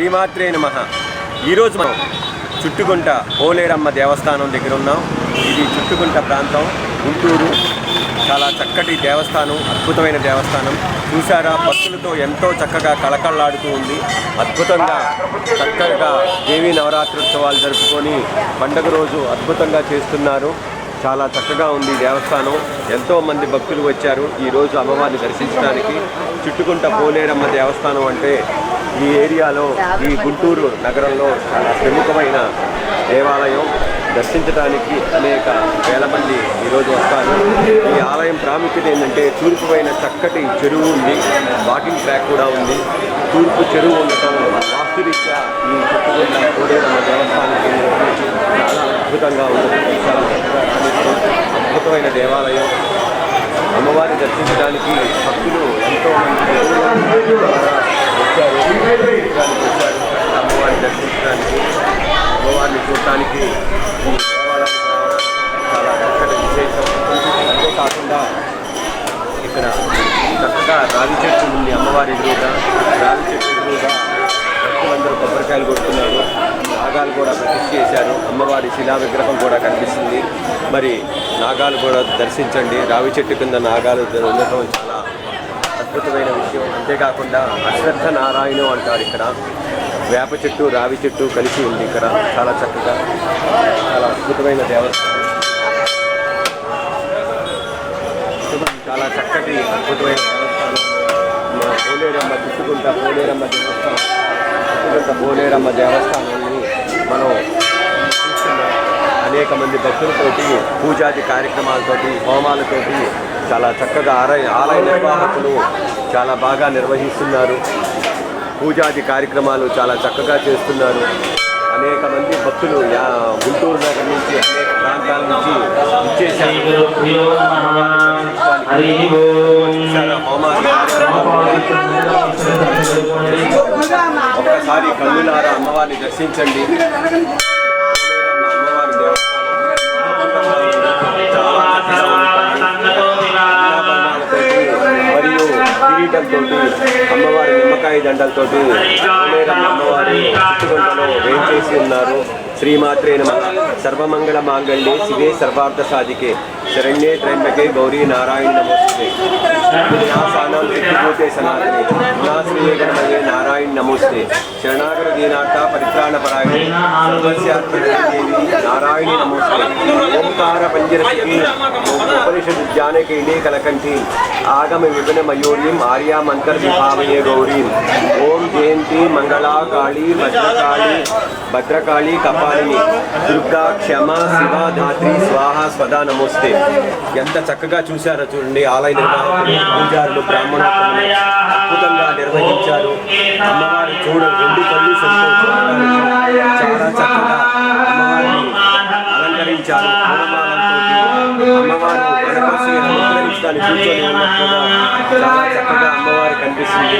శ్రీమాత్రే నమ. ఈరోజు మనం చుట్టుకుంట ఓలేరమ్మ దేవస్థానం దగ్గర ఉన్నాం. ఇది చుట్టుకుంట ప్రాంతం. గుంటూరు. చాలా చక్కటి దేవస్థానం అద్భుతమైన దేవస్థానం. చూసారా భక్తులతో ఎంతో చక్కగా కళకళలాడుతూ ఉంది. అద్భుతంగా చక్కగా దేవీ నవరాత్రోత్సవాలు జరుపుకొని పండగ రోజు అద్భుతంగా చేస్తున్నారు. చాలా చక్కగా ఉంది ఈ దేవస్థానం. ఎంతో మంది భక్తులు వచ్చారు ఈరోజు అమ్మవారిని దర్శించడానికి. చుట్టుకుంట పోలేరమ్మ దేవస్థానం అంటే ఈ ఏరియాలో ఈ గుంటూరు నగరంలో చాలా ప్రముఖమైన దేవాలయం. దర్శించడానికి అనేక వేల మంది ఈరోజు వస్తారు. ఈ ఆలయం ప్రాముఖ్యత ఏంటంటే తూర్పు పైన చక్కటి చెరువు ఉంది వాకింగ్ ట్రాక్ కూడా ఉంది. తూర్పు చెరువు ఉండటం వాస్తురీత్యా ఈ చుట్టుకున్న పోలేరమ్మ దేవస్థానానికి చాలా అద్భుతంగా ఉంది చాలా అద్భుతమైన దేవాలయం. అమ్మవారిని దర్శించడానికి భక్తులు ఎంతో మంది వచ్చారు దర్శించడానికి వచ్చారు అమ్మవారిని దర్శించడానికి అమ్మవారిని చూడటానికి ఈ దేవాలయానికి రావడం చాలా చక్కటి విశేషం అంతేకాకుండా ఇక్కడ చక్కగా రావి చెట్టు ఉంది అమ్మవారి ఎదురుగా రావి చెట్టు ఎదురుగా భక్తులందరూ కొబ్బరికాయలు కొడుతున్నారు నాగాలు కూడా ప్రతిష్ఠ చేశారు. అమ్మవారి శిలా విగ్రహం కూడా కనిపిస్తుంది. మరి నాగాలు కూడా దర్శించండి. రావి చెట్టు కింద నాగాలు ఉండటం చాలా అద్భుతమైన విషయం. అంతేకాకుండా అశ్వత్థ నారాయణం అంటారు ఇక్కడ. వేప చెట్టు రావి చెట్టు కలిసి ఉంది ఇక్కడ. చాలా చక్కగా చాలా అద్భుతమైన దేవస్థానం. చాలా చక్కటి అద్భుతమైన దేవస్థానం. మా పోలేరమ్మ చుట్టుకుంట పోలేరమ్మ దేవస్థానం చుట్టుకుంట పోలేరమ్మ దేవస్థానం. మనం చూస్తున్నాం అనేక మంది భక్తులతోటి పూజాది కార్యక్రమాలతోటి హోమాలతోటి చాలా చక్కగా ఆలయ ఆలయ నిర్వాహకులు చాలా బాగా నిర్వహిస్తున్నారు. పూజాది కార్యక్రమాలు చాలా చక్కగా చేస్తున్నారు. అనేక మంది భక్తులు గుంటూరు నగరం నుంచి అనేక ప్రాంతాల నుంచి ఇచ్చేసారు కార్యక్రమాలు ఒక్కసారి అమ్మవారిని దర్శించండి మరియు కిరీటంతో అమ్మవారి నిమ్మకాయ పోలేరమ్మ అమ్మవారి చుట్టుకుంటలో వేంచేసి ఉన్నారు శ్రీమాత్రే నమ సర్వమంగళ మాంగళ్యే శివే సర్వార్థ సాధికే शरण्य त्र्यंबके गौरी नारायण नमोस्ते विन्यासानां त्रिभूते सनातने गुणाश्रिये नारायण नमोस्ते शरणागरदीनार्था परित्राणपरायणे सर्वस्यात्मदेवी नारायणी नमोस्ते ओंकार पंजरशक्ति उपनिषद उद्याने कीडे कलकंठी आगम विपिन मयूरीं गौरी ओम जयंती मंगला काली भद्रकाली भद्रकाली कपालिनी। दुर्गा क्षमा, शिवा धात्री, स्वाहा, स्वदा नमोस्ते ఎంత చక్కగా చూశారో చూడండి. ఆలయ నిర్వాహకులు పూజారులు బ్రాహ్మణోత్తములు అద్భుతంగా నిర్వహించారు. అమ్మవారి చూడ రెండు కళ్ళు సంతోషంగా చాలా చక్కగా అమ్మవారిని అలంకరించారు. అమ్మవారు మనకోసి అలంకరించడానికి కూర్చొని ఉన్నట్లుగా చాలా చక్కగా అమ్మవారు కనిపిస్తుంది.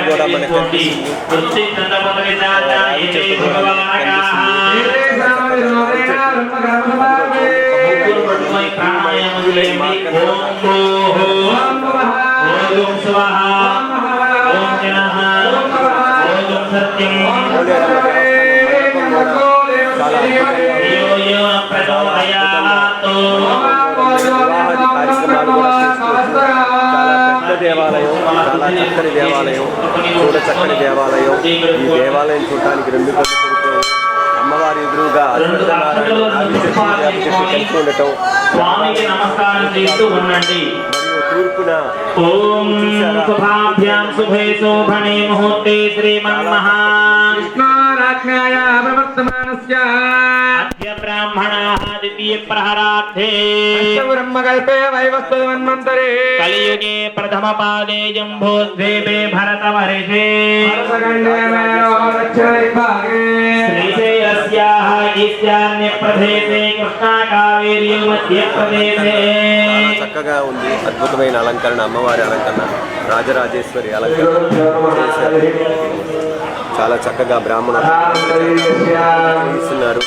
చెట్టు కూడా మనకు చాలా వివాహాది కార్యక్రమాలు కూడా దేవాలయం చాలా చక్కని దేవాలయం చూడ చక్కని దేవాలయం. ఈ దేవాలయం చూడటానికి రెండు కళ్ళు అమ్మవారి ఎదురుగా ఉండటం స్వామికి నమస్కారం చేస్తూ ఉండండి. మరియు తూర్పున ఓం శుభాభ్యాం శుభే శోభనే ముహూర్తే ప్రవర్తమానస్య కృష్ణా కావేరీ చాలా చక్కగా ఉంది. అద్భుతమైన అలంకరణ అమ్మవారి అలంకరణ రాజరాజేశ్వరి అలంకరణ. చాలా చక్కగా బ్రాహ్మణులు ఇస్తున్నారు.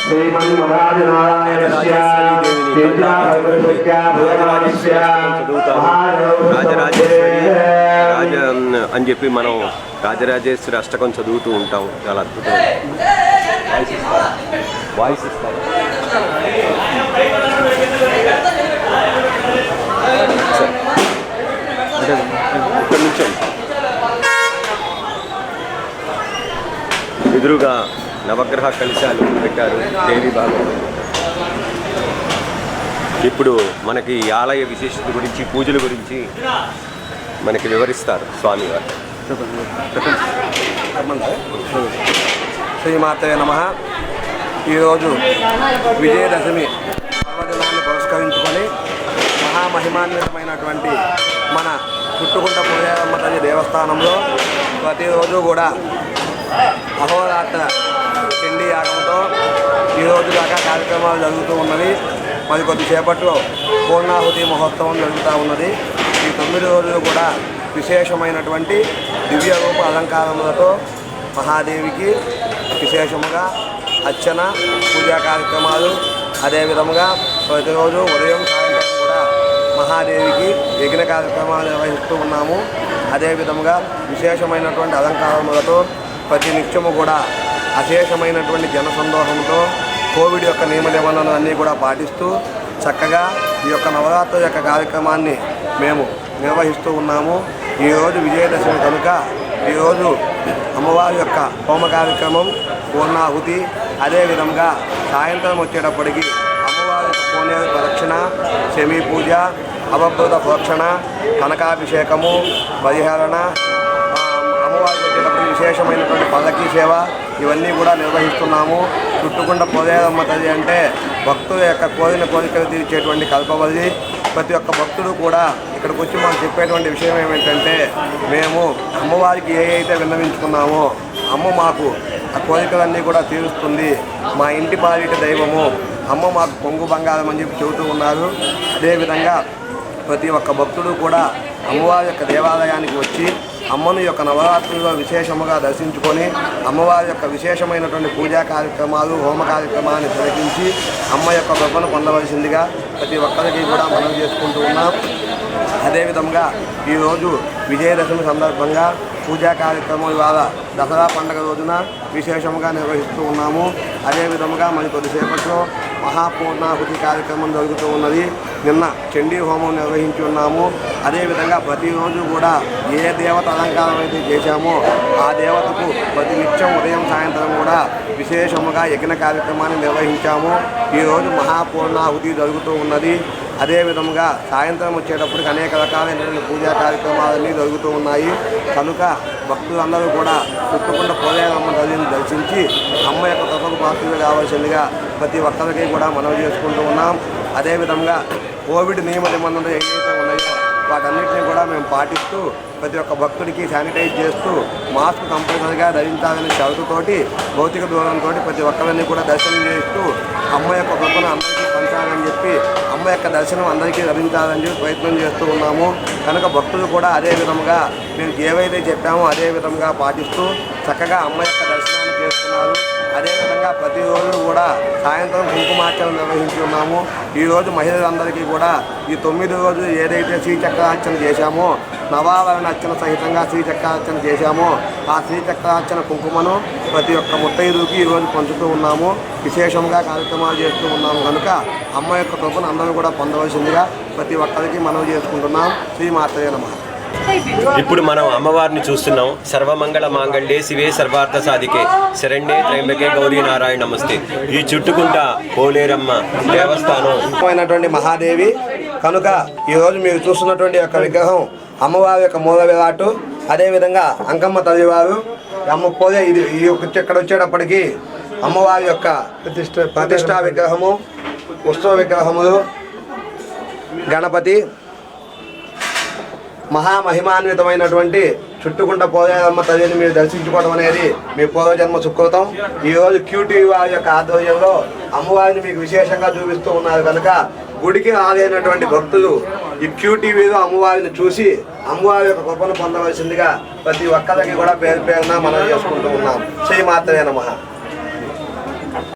రాజరాజేశ్వరి రాజ అని చెప్పి మనం రాజరాజేశ్వరి అష్టకం చదువుతూ ఉంటాం. చాలా అద్భుతం వాయిస్ ఇస్తారు. వాయిస్ ఇస్తారు. అంటే ఇక్కడ నుంచి ఎదురుగా నవగ్రహ కలశాలు పెట్టారు దేవి భాగం ఇప్పుడు మనకి ఈ ఆలయ విశేషత గురించి పూజల గురించి మనకి వివరిస్తారు స్వామివారు శ్రీమాతే నమ. ఈరోజు విజయదశమి పర్వదినాన్ని పురస్కరించుకొని మహామహిమాన్వితమైనటువంటి మన చుట్టుకుంట పూజారమ్మ తల్లి దేవస్థానంలో ప్రతిరోజు కూడా అహోరాత్ర తిండి యాగంతో ఈరోజు దాకా కార్యక్రమాలు జరుగుతూ ఉన్నవి. మరి కొద్దిసేపట్లో పూర్ణాహుతి మహోత్సవం జరుగుతూ ఉన్నది. ఈ తొమ్మిది రోజులు కూడా విశేషమైనటువంటి దివ్య రూప అలంకారములతో మహాదేవికి విశేషముగా అర్చన పూజా కార్యక్రమాలు. అదేవిధముగా ప్రతిరోజు ఉదయం సాయంత్రం కూడా మహాదేవికి యజ్ఞ కార్యక్రమాలు నిర్వహిస్తూ ఉన్నాము. అదేవిధముగా విశేషమైనటువంటి అలంకారములతో ప్రతి నిత్యము కూడా అశేషమైనటువంటి జన సందోహంతో కోవిడ్ యొక్క నియమ నిబంధనలు అన్నీ కూడా పాటిస్తూ చక్కగా ఈ యొక్క నవరాత్రి యొక్క కార్యక్రమాన్ని మేము నిర్వహిస్తూ ఉన్నాము. ఈరోజు విజయదశమి కనుక ఈరోజు అమ్మవారి యొక్క హోమ కార్యక్రమం పూర్ణాహుతి. అదేవిధంగా సాయంత్రం వచ్చేటప్పటికి అమ్మవారి యొక్క కోనేరు ప్రదక్షిణ శమీ పూజ అవభృత ప్రోక్షణ కనకాభిషేకము పరిహరణ ఇక్కడ విశేషమైనటువంటి పల్లకీ సేవ ఇవన్నీ కూడా నిర్వహిస్తున్నాము. చుట్టుకుంట పోదేదమ్మ తది అంటే భక్తుల యొక్క కోరిన కోరికలు తీర్చేటువంటి కల్పవల్లి. ప్రతి ఒక్క భక్తుడు కూడా ఇక్కడికి వచ్చి మాకు చెప్పేటువంటి విషయం ఏమిటంటే మేము అమ్మవారికి ఏ అయితే విన్నవించుకున్నామో అమ్మ మాకు ఆ కోరికలన్నీ కూడా తీరుస్తుంది. మా ఇంటి పాలిట దైవము అమ్మ మాకు పొంగు బంగారం అని చెప్పి చెబుతూ ఉన్నారు. అదేవిధంగా ప్రతి ఒక్క భక్తుడు కూడా అమ్మవారి యొక్క దేవాలయానికి వచ్చి అమ్మను యొక్క నవరాత్రుల్లో విశేషముగా దర్శించుకొని అమ్మవారి యొక్క విశేషమైనటువంటి పూజా కార్యక్రమాలు హోమ కార్యక్రమాన్ని తిలకించి అమ్మ యొక్క కృపను పొందవలసిందిగా ప్రతి ఒక్కరికి కూడా మనం చేసుకుంటూ ఉన్నాం. అదేవిధంగా ఈరోజు విజయదశమి సందర్భంగా పూజా కార్యక్రమం ఇవాళ దసరా పండుగ రోజున విశేషంగా నిర్వహిస్తూ ఉన్నాము. అదేవిధముగా మరి కొద్దిసేపట్లో మహాపూర్ణాహుతి కార్యక్రమం జరుగుతూ ఉన్నది. నిన్న చండీ హోమం నిర్వహించి ఉన్నాము అదేవిధంగా ప్రతిరోజు కూడా ఏ దేవత అలంకారం అయితే చేశామో ఆ దేవతకు ప్రతి నిత్యం ఉదయం సాయంత్రం కూడా విశేషముగా యజ్ఞ కార్యక్రమాన్ని నిర్వహించాము. ఈరోజు మహాపూర్ణాహుతి జరుగుతూ ఉన్నది. అదేవిధంగా సాయంత్రం వచ్చేటప్పటికి అనేక రకాలైనటువంటి పూజా కార్యక్రమాలన్నీ జరుగుతూ ఉన్నాయి. కనుక భక్తులందరూ కూడా చుట్టుకుండా పోలేరమ్మ తల్లిని దర్శించి అమ్మ యొక్క కృపకు పాత్రలు కావాల్సిందిగా ప్రతి ఒక్కరికి కూడా మనవి చేసుకుంటూ ఉన్నాం. అదేవిధంగా కోవిడ్ నియమ నిబంధనలు ఏవైతే ఉన్నాయో వాటన్నిటిని కూడా మేము పాటిస్తూ ప్రతి ఒక్క భక్తుడికి శానిటైజ్ చేస్తూ మాస్క్ కంపల్సరీగా ధరించాలని షరతుతోటి భౌతిక దూరంతో ప్రతి ఒక్కరిని కూడా దర్శనం చేస్తూ అమ్మ యొక్క గొప్పను అందరికీ పంచాలని చెప్పి అమ్మ యొక్క దర్శనం అందరికీ లభించాలని చెప్పి ప్రయత్నం చేస్తూ ఉన్నాము. కనుక భక్తులు కూడా అదే విధంగా మేము ఏవైతే చెప్పామో అదే విధంగా పాటిస్తూ చక్కగా అమ్మ యొక్క దర్శనాన్ని చేస్తున్నారు. ప్రతిరోజు కూడా సాయంత్రం కుంకుమార్చన నిర్వహించి ఉన్నాము ఈరోజు మహిళలందరికీ కూడా ఈ తొమ్మిది రోజులు ఏదైతే శ్రీచక్రార్చన చేశామో నవావరణ అర్చన సహితంగా శ్రీచక్రార్చన చేశామో ఆ శ్రీచక్రార్చన కుంకుమను ప్రతి ఒక్క ముత్తైదుకి ఈరోజు పంచుతూ ఉన్నాము. విశేషంగా కార్యక్రమాలు చేస్తూ ఉన్నాము. కనుక అమ్మ యొక్క కృపను అందరూ కూడా పొందవలసిందిగా ప్రతి ఒక్కరికి మనవి చేసుకుంటున్నాం. శ్రీమాత్రే నమః. ఇప్పుడు మనం అమ్మవారిని చూస్తున్నాం. సర్వమంగళ మాంగళ్యే శివే సర్వార్థ సాధికే. శరణ్యే త్రయంబకే గౌరీ నారాయణ నమస్తే. ఈ చుట్టుకుంట పోలేరమ్మ దేవస్థానం. మహాదేవి కనుక ఈరోజు మీరు చూస్తున్నటువంటి యొక్క విగ్రహం అమ్మవారి యొక్క మూల విరాటు అదేవిధంగా అంకమ్మ తల్లివారు అమ్మ పోలే ఇది ఈ యొక్క ఇక్కడ వచ్చేటప్పటికి అమ్మవారి యొక్క ప్రతిష్ట ప్రతిష్టా విగ్రహము ఉత్సవ విగ్రహములు. గణపతి మహామహిమాన్వితమైనటువంటి చుట్టుకుంట పోలేరమ్మ తల్లిని మీరు దర్శించుకోవడం అనేది మీ పూర్వజన్మ సుకృతం. ఈరోజు క్యూటీవీ వారి యొక్క ఆధ్వర్యంలో అమ్మవారిని మీకు విశేషంగా చూపిస్తూ ఉన్నారు కనుక గుడికి రాలేనటువంటి భక్తులు ఈ క్యూ టీవీలో అమ్మవారిని చూసి అమ్మవారి యొక్క కృపను పొందవలసిందిగా ప్రతి ఒక్కరికి కూడా పేరు పేరున మనం చేసుకుంటూ ఉన్నాం. శ్రీ మాత్రమే నమః.